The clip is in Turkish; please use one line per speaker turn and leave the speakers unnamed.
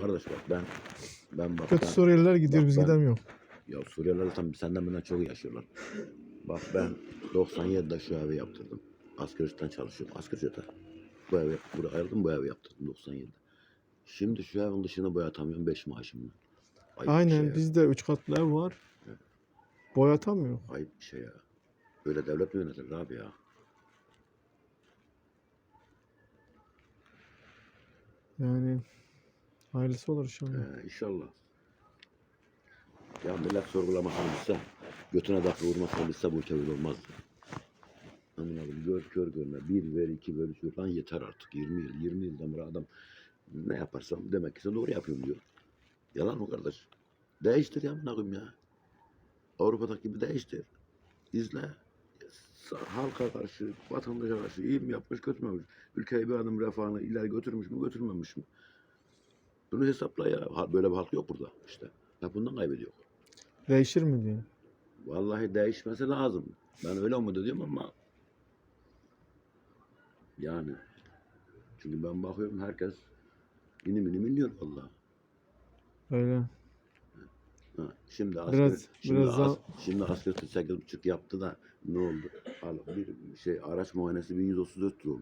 Kardeş bak ben ben bak
Kötü
ben,
Suriyeliler gidiyor
bak
biz
ben-
gidemiyoruz.
ya Suriyeliler zaten senden benden çok yaşıyorlar. Bak ben 97'de şu evi yaptırdım. Asgari ücretten çalışıyorum. Asgari ücrete. Bu evi buraya ayırdım bu evi yaptırdım 97'de. Şimdi şu evin dışını boyatamıyorum 5 maaşımla. Ayıp
Aynen
şey
bizde 3 katlı ev var. Boyatamıyor.
Ayıp bir şey ya. Böyle devlet mi yönetilir abi ya?
Yani hayırlısı olur inşallah.
Ee, inşallah. Ya millet sorgulamasını bilse, götüne dakika vurmasını bilse bu ülke böyle olmazdı. Amin abi gör kör görme. Bir ver, iki ver, üç ver. Lan yeter artık. 20 yıl, 20 yıldan beri adam ne yaparsam demek ki sen doğru yapıyorum diyor. Yalan mı kardeş? Değiştir ya amına ya. Avrupa'daki gibi değiştir. İzle. Halka karşı, vatandaşa karşı iyi mi yapmış, kötü mü yapmış? Ülkeyi bir adım refahını ileri götürmüş mü, götürmemiş mi? Bunu hesapla ya. Böyle bir halk yok burada işte. Ya bundan kaybediyor.
Değişir mi diyor.
Vallahi değişmesi lazım. Ben öyle umut ediyorum ama yani çünkü ben bakıyorum herkes inim inim iniyor vallahi.
Öyle.
Ha, şimdi
Biraz-
asgari, şimdi,
biraz daha-
as, şimdi asgari 8,5 yaptı da ne oldu? Bir şey araç muayenesi 1134 lira olmuş.